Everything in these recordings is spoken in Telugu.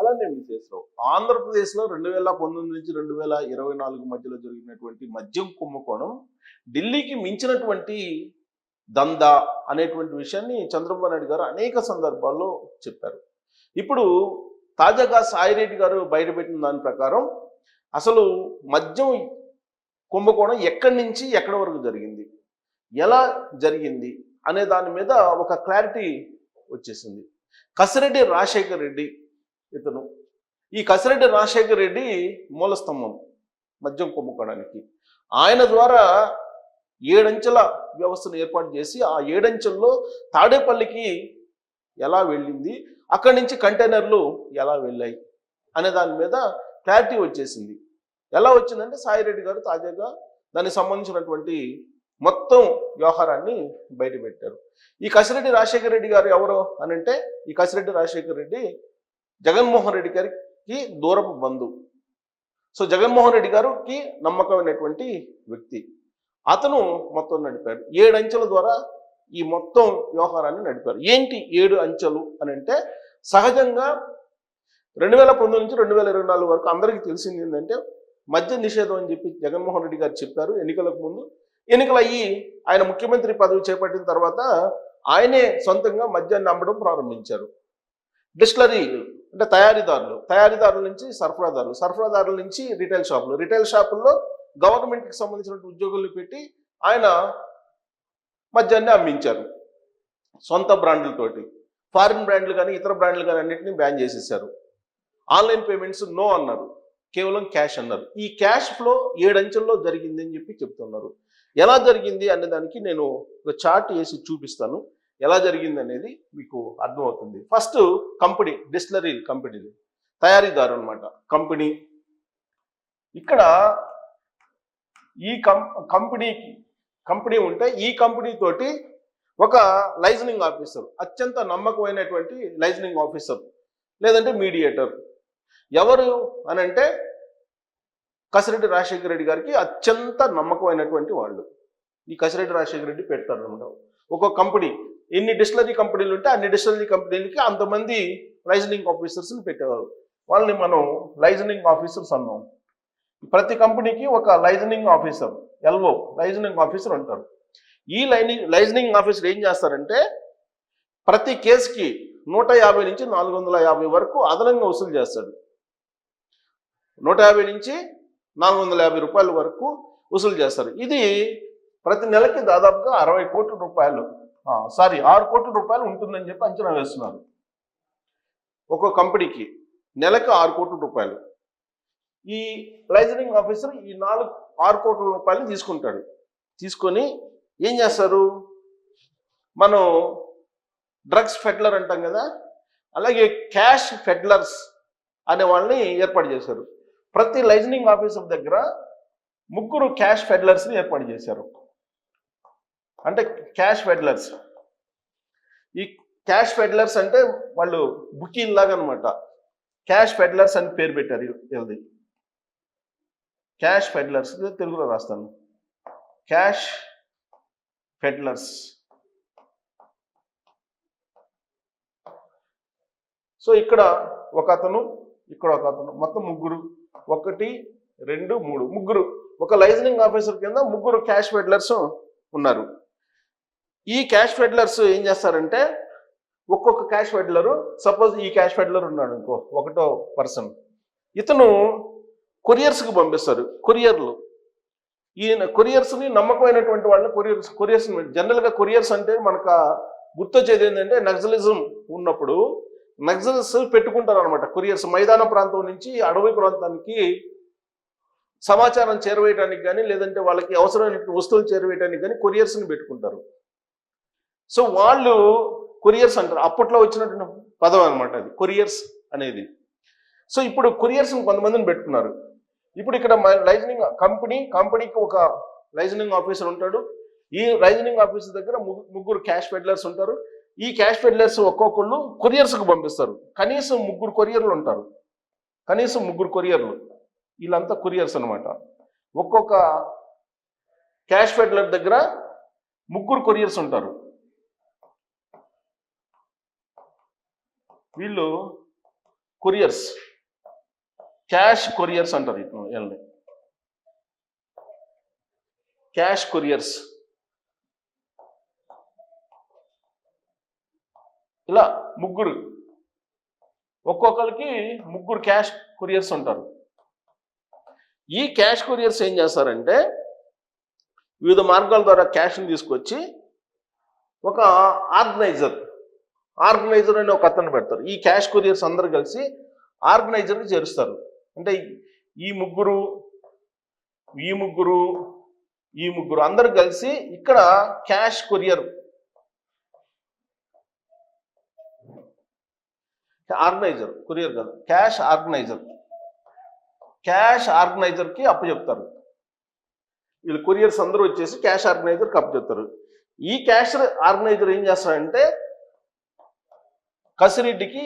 అలానే విశేషరావు ఆంధ్రప్రదేశ్లో రెండు వేల పంతొమ్మిది నుంచి రెండు వేల ఇరవై నాలుగు మధ్యలో జరిగినటువంటి మద్యం కుంభకోణం ఢిల్లీకి మించినటువంటి దందా అనేటువంటి విషయాన్ని చంద్రబాబు నాయుడు గారు అనేక సందర్భాల్లో చెప్పారు. ఇప్పుడు తాజాగా సాయిరెడ్డి గారు బయటపెట్టిన దాని ప్రకారం అసలు మద్యం కుంభకోణం ఎక్కడి నుంచి ఎక్కడి వరకు జరిగింది ఎలా జరిగింది అనే దాని మీద ఒక క్లారిటీ వచ్చేసింది. కసిరెడ్డి రాజశేఖర్ రెడ్డి ఇతను. ఈ కసిరెడ్డి రాజశేఖర రెడ్డి మూలస్తంభం మద్యం కొమ్ముకోవడానికి. ఆయన ద్వారా ఏడంచెల వ్యవస్థను ఏర్పాటు చేసి ఆ ఏడంచెల్లో తాడేపల్లికి ఎలా వెళ్ళింది అక్కడి నుంచి కంటైనర్లు ఎలా వెళ్ళాయి అనే దాని మీద క్లారిటీ వచ్చేసింది. ఎలా వచ్చిందంటే సాయిరెడ్డి గారు తాజాగా దానికి సంబంధించినటువంటి మొత్తం వ్యవహారాన్ని బయటపెట్టారు. ఈ కసిరెడ్డి రాజశేఖర రెడ్డి గారు ఎవరు అనంటే ఈ కసిరెడ్డి రాజశేఖర రెడ్డి జగన్మోహన్ రెడ్డి గారికి దూరపు బంధువు సో జగన్మోహన్ రెడ్డి గారికి నమ్మకమైనటువంటి వ్యక్తి. అతను మొత్తం నడిపారు. ఏడు అంచెల ద్వారా ఈ మొత్తం వ్యవహారాన్ని నడిపారు. ఏంటి ఏడు అంచెలు అని అంటే సహజంగా రెండు వేల పంతొమ్మిది నుంచి రెండు వేల ఇరవై నాలుగు వరకు అందరికీ తెలిసింది ఏంటంటే మద్య నిషేధం అని చెప్పి జగన్మోహన్ రెడ్డి గారు చెప్పారు ఎన్నికలకు ముందు. ఎన్నికలు అయ్యి ఆయన ముఖ్యమంత్రి పదవి చేపట్టిన తర్వాత ఆయనే సొంతంగా మద్యాన్ని అమ్మడం ప్రారంభించారు. డిస్టిలరీలు అంటే తయారీదారులు తయారీదారుల నుంచి సరఫరాదారులు సరఫరాదారుల నుంచి రిటైల్ షాపులు. రిటైల్ షాపుల్లో గవర్నమెంట్కి సంబంధించిన ఉద్యోగులు పెట్టి ఆయన మద్యాన్ని అమ్మించారు. సొంత బ్రాండ్లతోటి. ఫారిన్ బ్రాండ్లు కానీ ఇతర బ్రాండ్లు కానీ అన్నింటినీ బ్యాన్ చేసేసారు. ఆన్లైన్ పేమెంట్స్ నో అన్నారు. కేవలం క్యాష్ అన్నారు. ఈ క్యాష్ ఫ్లో ఏడంచెల్లో జరిగింది అని చెప్పి చెప్తున్నారు. ఎలా జరిగింది అనే దానికి నేను ఒక చార్ట్ వేసి చూపిస్తాను. ఎలా జరిగింది అనేది మీకు అర్థమవుతుంది. ఫస్ట్ కంపెనీ డిస్టిలరీ కంపెనీది తయారీదారు అనమాట కంపెనీ ఇక్కడ ఈ కం కంపెనీకి కంపెనీ ఉంటే ఈ కంపెనీ తోటి ఒక లైజనింగ్ ఆఫీసర్ అత్యంత నమ్మకమైనటువంటి లైజనింగ్ ఆఫీసర్ లేదంటే మీడియేటర్ ఎవరు అని అంటే కసిరెడ్డి రాజశేఖర రెడ్డి గారికి అత్యంత నమ్మకమైనటువంటి వాళ్ళు. ఈ కసిరెడ్డి రాజశేఖర రెడ్డి పెడతారు అనమాట ఒక్కొక్క కంపెనీ ఎన్ని డిస్టిలరీ కంపెనీలు ఉంటే అన్ని డిస్టిలరీ కంపెనీలకి అంతమంది లైజనింగ్ ఆఫీసర్స్ని పెట్టేవారు. వాళ్ళని మనం లైజనింగ్ ఆఫీసర్స్ అన్నాం. ప్రతి కంపెనీకి ఒక liaisoning officer L O liaisoning officer ఉంటారు. ఈ లైనింగ్ లైజనింగ్ ఆఫీసర్ ఏం చేస్తారంటే ప్రతి కేసుకి నూట యాభై నుంచి నాలుగు వందల యాభై వరకు అదనంగా వసూలు చేస్తాడు. నూట యాభై నుంచి నాలుగు వందల యాభై రూపాయల వరకు వసూలు చేస్తారు. ఇది ప్రతి నెలకి దాదాపుగా అరవై కోట్ల రూపాయలు. సారీ ఆరు కోట్ల రూపాయలు ఉంటుందని చెప్పి అంచనా వేస్తున్నారు. ఒక కంపెనీకి నెలకు ఆరు కోట్ల రూపాయలు. ఈ లైజనింగ్ ఆఫీసర్ ఈ నాలుగు ఆరు కోట్ల రూపాయలు తీసుకుంటాడు. తీసుకొని ఏం చేస్తారు? మనం డ్రగ్స్ ఫెడ్లర్ అంటాం కదా అలాగే క్యాష్ ఫెడ్లర్స్ అనే వాళ్ళని ఏర్పాటు చేశారు. ప్రతి లైజనింగ్ ఆఫీసర్ దగ్గర ముగ్గురు క్యాష్ ఫెడ్లర్స్ని ఏర్పాటు చేశారు. అంటే క్యాష్ ఫెడ్లర్స్ ఈ క్యాష్ ఫెడ్లర్స్ అంటే వాళ్ళు బుకింగ్ లాగా అనమాట క్యాష్ ఫెడ్లర్స్ అని పేరు పెట్టారు వీళ్ళది. క్యాష్ ఫెడ్లర్స్ తెలుగులో రాస్తాను. క్యాష్ ఫెడ్లర్స్ సో ఇక్కడ ఒక అతను ఇక్కడ ఒక అతను మొత్తం ముగ్గురు. ఒకటి రెండు మూడు ముగ్గురు. ఒక లైజనింగ్ ఆఫీసర్ కింద ముగ్గురు క్యాష్ ఫెడ్లర్స్ ఉన్నారు. ఈ క్యాష్ ఫెడ్లర్స్ ఏం చేస్తారంటే ఒక్కొక్క క్యాష్ ఫెడ్లరు సపోజ్ ఈ క్యాష్ ఫెడ్లర్ ఉన్నాడు ఇంకో ఒకటో పర్సన్ ఇతను కొరియర్స్కి పంపిస్తారు కొరియర్లు ఈయన కొరియర్స్ని నమ్మకమైనటువంటి వాళ్ళని కొరియర్స్ కొరియర్స్ జనరల్గా కొరియర్స్ అంటే మనకు గుర్తొచ్చేది ఏంటంటే నక్సలిజం ఉన్నప్పుడు నక్సలిస్ పెట్టుకుంటారు అనమాట కొరియర్స్ మైదాన ప్రాంతం నుంచి అడవి ప్రాంతానికి సమాచారం చేరవేయడానికి కానీ లేదంటే వాళ్ళకి అవసరమైన వస్తువులు చేరవేయడానికి కానీ కొరియర్స్ని పెట్టుకుంటారు. సో వాళ్ళు కొరియర్స్ అంటారు. అప్పట్లో వచ్చినటువంటి పదం అనమాట అది కొరియర్స్ అనేది. సో ఇప్పుడు కొరియర్స్ని కొంతమందిని పెట్టుకున్నారు. ఇప్పుడు ఇక్కడ లైజనింగ్ కంపెనీ కంపెనీకి ఒక లైజనింగ్ ఆఫీసర్ ఉంటాడు. ఈ లైజనింగ్ ఆఫీసర్ దగ్గర ముగ్గురు క్యాష్ పెడ్లర్స్ ఉంటారు. ఈ క్యాష్ పెడ్లర్స్ ఒక్కొక్కళ్ళు కొరియర్స్కి పంపిస్తారు. కనీసం ముగ్గురు కొరియర్లు ఉంటారు. కనీసం ముగ్గురు కొరియర్లు. వీళ్ళంతా కొరియర్స్ అనమాట ఒక్కొక్క క్యాష్ పెడ్లర్ దగ్గర ముగ్గురు కొరియర్స్ ఉంటారు. వీళ్ళు కొరియర్స్. క్యాష్ కొరియర్స్ అంటారు వీళ్ళని. Cash couriers. ఇలా ముగ్గురు. ఒక్కొక్కరికి ముగ్గురు క్యాష్ కొరియర్స్ ఉంటారు ఈ క్యాష్ కొరియర్స్ ఏం చేస్తారంటే వివిధ మార్గాల ద్వారా క్యాష్ని తీసుకొచ్చి ఒక ఆర్గనైజర్ ఆర్గనైజర్ అని ఒక అతను పెడతారు. ఈ క్యాష్ కొరియర్స్ అందరు కలిసి ఆర్గనైజర్ని చేరుస్తారు. అంటే ఈ ముగ్గురు ఈ ముగ్గురు ఈ ముగ్గురు అందరు కలిసి ఇక్కడ క్యాష్ కొరియర్ ఆర్గనైజర్ కొరియర్ కాదు క్యాష్ ఆర్గనైజర్. క్యాష్ ఆర్గనైజర్కి అప్పచెప్తారు వీళ్ళు కొరియర్స్ అందరూ వచ్చేసి క్యాష్ ఆర్గనైజర్కి అప్పచెప్తారు ఈ క్యాష్ ఆర్గనైజర్ ఏం చేస్తాడంటే కసిరెడ్డికి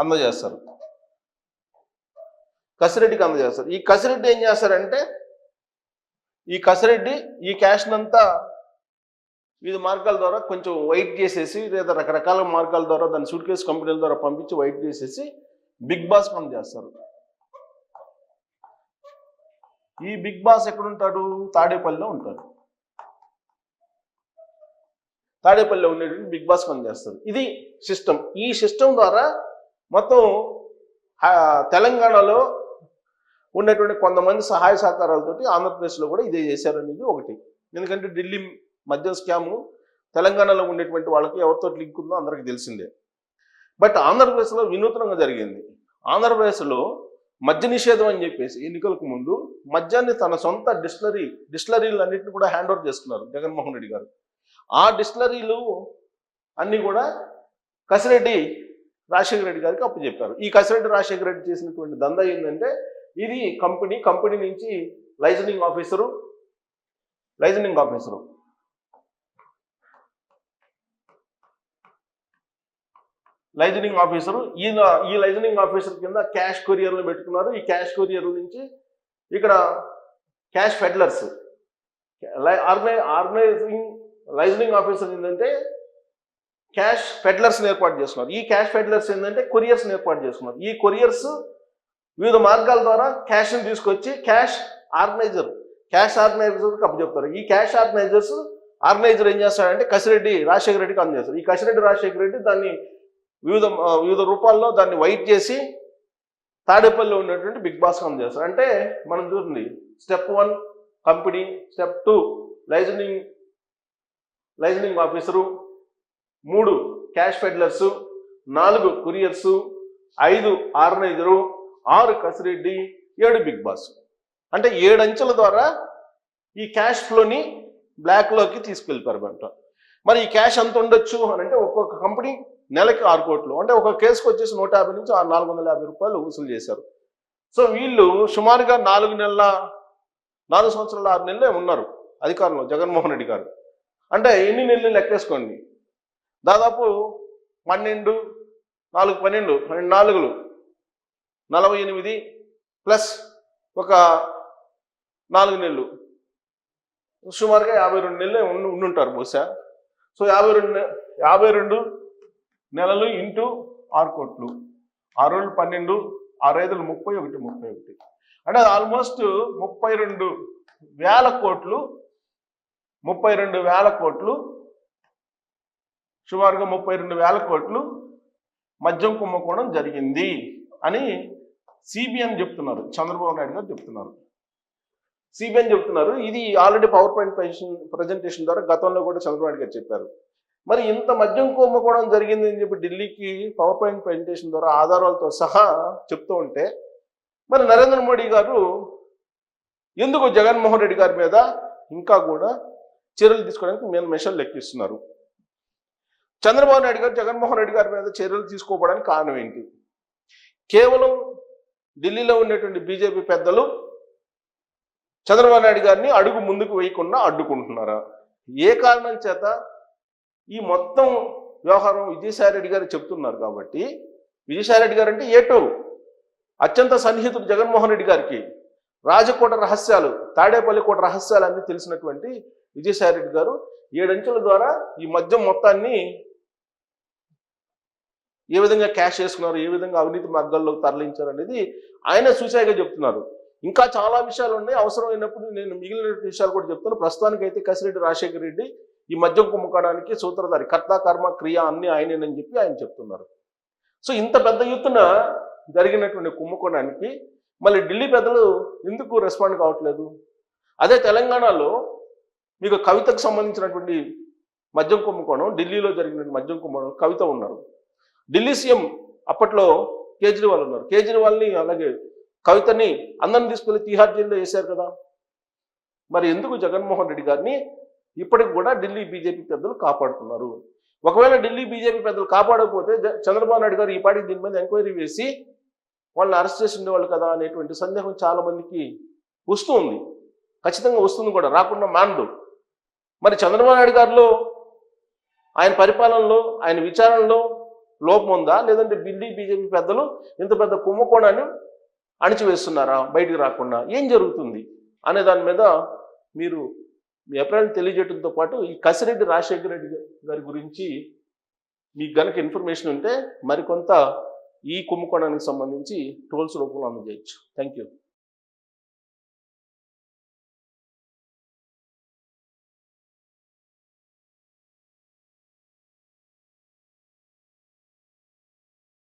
అందజేస్తారు. కసిరెడ్డికి అందజేస్తారు. ఈ కసిరెడ్డి ఏం చేస్తారంటే ఈ కసిరెడ్డి ఈ క్యాష్నంతా వివిధ మార్గాల ద్వారా కొంచెం వైట్ చేసేసి లేదా రకరకాల మార్గాల ద్వారా దాన్ని సూట్ కేసు కంపెనీల ద్వారా పంపించి వైట్ చేసేసి బిగ్ బాస్ పని చేస్తారు. ఈ బిగ్ బాస్ ఎక్కడుంటాడు? తాడేపల్లిలో ఉంటాడు. తాడేపల్లిలో ఉండేటువంటి బిగ్ బాస్ పని చేస్తారు. ఇది సిస్టమ్ ఈ సిస్టమ్ ద్వారా మొత్తం తెలంగాణలో ఉన్నటువంటి కొంతమంది సహాయ సహకారాలతోటి ఆంధ్రప్రదేశ్లో కూడా ఇదే చేశారనేది ఒకటి. ఎందుకంటే ఢిల్లీ మద్యం స్కాము తెలంగాణలో ఉండేటువంటి వాళ్ళకి ఎవరితో లింక్ ఉందో అందరికీ తెలిసిందే. బట్ ఆంధ్రప్రదేశ్లో వినూత్నంగా జరిగింది. ఆంధ్రప్రదేశ్లో మద్య నిషేధం అని చెప్పేసి ఎన్నికలకు ముందు మద్యాన్ని తన సొంత డిస్టిలరీ డిస్టిలరీలు అన్నింటిని కూడా హ్యాండ్ ఓవర్ చేసుకున్నారు జగన్మోహన్ రెడ్డి గారు. ఆ డిస్టిలరీలు అన్నీ కూడా కసిరెడ్డి రాజశేఖర రెడ్డి గారికి అప్పచెప్పారు. ఈ కసిరెడ్డి రాజశేఖర రెడ్డి చేసినటువంటి దందా ఏంటంటే ఇది కంపెనీ కంపెనీ నుంచి liaisoning officer liaisoning officer. Liaisoning officer ఈయన ఈ లైజనింగ్ ఆఫీసర్ కింద క్యాష్ కొరియర్లు పెట్టుకున్నారు. ఈ క్యాష్ కొరియర్ల నుంచి ఇక్కడ క్యాష్ ఫెడ్లర్స్ ఆర్గనై ఆర్గనైజింగ్ లైజనింగ్ ఆఫీసర్ ఏంటంటే క్యాష్ ఫెడ్లర్స్ని ఏర్పాటు చేసుకున్నారు ఈ క్యాష్ ఫెడ్లర్స్ ఏంటంటే కొరియర్స్ని ఏర్పాటు చేసుకున్నారు ఈ కొరియర్స్ వివిధ మార్గాల ద్వారా క్యాష్ని తీసుకొచ్చి క్యాష్ ఆర్గనైజర్ క్యాష్ ఆర్గనైజర్కి అప్పచెప్తారు ఈ క్యాష్ ఆర్గనైజర్స్ ఆర్గనైజర్ ఏం చేస్తాడంటే కసిరెడ్డి రాజశేఖర రెడ్డికి అందజేస్తారు ఈ కసిరెడ్డి రాజశేఖర రెడ్డి దాన్ని వివిధ వివిధ రూపాల్లో దాన్ని వైట్ చేసి తాడేపల్లిలో ఉన్నటువంటి బిగ్ బాస్కి అందజేస్తారు అంటే మనం చూడండి step one company step two liaisoning liaisoning officer మూడు క్యాష్ ఫెడ్లర్స్ నాలుగు కురియర్సు ఐదు ఆర్గనైజరు ఆరు కసిరెడ్డి ఏడు బిగ్ బాస్. అంటే ఏడు అంచెల ద్వారా ఈ క్యాష్ ఫ్లోని బ్లాక్లోకి తీసుకెళ్ళిపోయారు మరి ఈ క్యాష్ ఎంత ఉండొచ్చు అని అంటే ఒక్కొక్క కంపెనీ నెలకి ఆరు కోట్లు. అంటే ఒక కేసుకు వచ్చేసి నూట యాభై నుంచి ఆరు నాలుగు వందల యాభై రూపాయలు వసూలు చేశారు. సో వీళ్ళు సుమారుగా నాలుగు నెలల నాలుగు సంవత్సరాల ఆరు నెలలే ఉన్నారు అధికారంలో జగన్మోహన్ రెడ్డి గారు. అంటే ఎన్ని నెలలు లెక్కేసుకోండి? దాదాపు పన్నెండు నాలుగు పన్నెండు పన్నెండు నాలుగులు. నలభై ఎనిమిది ప్లస్ ఒక నాలుగు నెలలు. సుమారుగా యాభై రెండు నెలలే ఉండి ఉండుంటారు బహుశా. సో యాభై రెండు యాభై రెండు నెలలు ఇంటూ ఆరు కోట్లు. ఆరు రోజులు పన్నెండు ఆరు ఐదులు ముప్పై ఒకటి ముప్పై ఒకటి. అంటే ఆల్మోస్ట్ ముప్పై రెండు వేల కోట్లు ముప్పై రెండు వేల కోట్లు సుమారుగా ముప్పై రెండు వేల కోట్లు మద్యం కుంభకోణం జరిగింది అని సిబిఎన్ చెప్తున్నారు. చంద్రబాబు నాయుడు గారు చెప్తున్నారు. సిబిఎన్ చెప్తున్నారు. ఇది ఆల్రెడీ పవర్ పాయింట్ ప్రజెంటేషన్ ద్వారా గతంలో కూడా చంద్రబాబు నాయుడు గారు చెప్పారు. మరి ఇంత మద్యం కుంభకోణం జరిగింది అని చెప్పి ఢిల్లీకి పవర్ పాయింట్ ప్రజెంటేషన్ ద్వారా ఆధారాలతో సహా చెప్తూ ఉంటే మరి నరేంద్ర మోడీ గారు ఎందుకు జగన్మోహన్ రెడ్డి గారి మీద ఇంకా కూడా చర్యలు తీసుకోవడానికి మేము మెషర్లు లెక్కిస్తున్నారు. చంద్రబాబు నాయుడు గారు జగన్మోహన్ రెడ్డి గారి మీద చర్యలు తీసుకోవడానికి కారణం ఏంటి? కేవలం ఢిల్లీలో ఉండేటువంటి బీజేపీ పెద్దలు చంద్రబాబు నాయుడు గారిని అడుగు ముందుకు వేయకుండా అడ్డుకుంటున్నారా? ఏ కారణం చేత? ఈ మొత్తం వ్యవహారం విజయసాయి రెడ్డి గారు చెప్తున్నారు కాబట్టి విజయసాయి రెడ్డి గారు అంటే ఏటో అత్యంత సన్నిహితుడు జగన్మోహన్ రెడ్డి గారికి. రాజకోట రహస్యాలు తాడేపల్లి కోట రహస్యాలు అన్నీ తెలిసినటువంటి విజయసాయి రెడ్డి గారు ఏడంచెల ద్వారా ఈ మద్యం మొత్తాన్ని ఏ విధంగా క్యాష్ చేసుకున్నారు ఏ విధంగా అవినీతి మార్గాల్లోకి తరలించారు అనేది ఆయన సూచాయిగా చెప్తున్నారు. ఇంకా చాలా విషయాలు ఉన్నాయి. అవసరమైనప్పుడు నేను మిగిలిన విషయాలు కూడా చెప్తాను. ప్రస్తుతానికి అయితే కసిరెడ్డి రాజశేఖర రెడ్డి ఈ మద్యం కుమ్ముకోవడానికి సూత్రధారి. కర్త కర్మ క్రియ అన్ని ఆయనేనని చెప్పి ఆయన చెప్తున్నారు. సో ఇంత పెద్ద ఎత్తున జరిగినటువంటి కుంభకోణానికి మళ్ళీ ఢిల్లీ పెద్దలు ఎందుకు రెస్పాండ్ కావట్లేదు? అదే తెలంగాణలో మీకు కవితకు సంబంధించినటువంటి మద్యం కుంభకోణం ఢిల్లీలో జరిగిన మద్యం కుంభకోణం కవిత ఉన్నారు. ఢిల్లీ సీఎం అప్పట్లో కేజ్రీవాల్ ఉన్నారు. కేజ్రీవాల్ని అలాగే కవితని అందరిని తీసుకెళ్ళి తిహార్ జైల్లో వేశారు కదా. మరి ఎందుకు జగన్మోహన్ రెడ్డి గారిని ఇప్పటికి కూడా ఢిల్లీ బీజేపీ పెద్దలు కాపాడుతున్నారు? ఒకవేళ ఢిల్లీ బీజేపీ పెద్దలు కాపాడకపోతే చంద్రబాబు నాయుడు గారు ఈ పాటికి దీని మీద ఎంక్వైరీ వేసి వాళ్ళని అరెస్ట్ చేసి ఉండేవాళ్ళు కదా అనేటువంటి సందేహం చాలామందికి వస్తుంది వస్తూ ఉంది. ఖచ్చితంగా వస్తుంది కూడా రాకుండా మానదు. మరి చంద్రబాబు నాయుడు గారిలో ఆయన పరిపాలనలో ఆయన విచారణలో లోపం ఉందా? లేదంటే ఢిల్లీ బీజేపీ పెద్దలు ఇంత పెద్ద కుంభకోణాన్ని అణిచివేస్తున్నారా బయటికి రాకుండా? ఏం జరుగుతుంది అనే దాని మీద మీరు మీ అభిప్రాయం తెలియజేయడంతో పాటు ఈ కసిరెడ్డి రాజశేఖర రెడ్డి గారి గురించి మీకు గనక ఇన్ఫర్మేషన్ ఉంటే మరికొంత ఈ కుంభకోణానికి సంబంధించి టోల్స్ రూపంలో అందజేయచ్చు. Thank you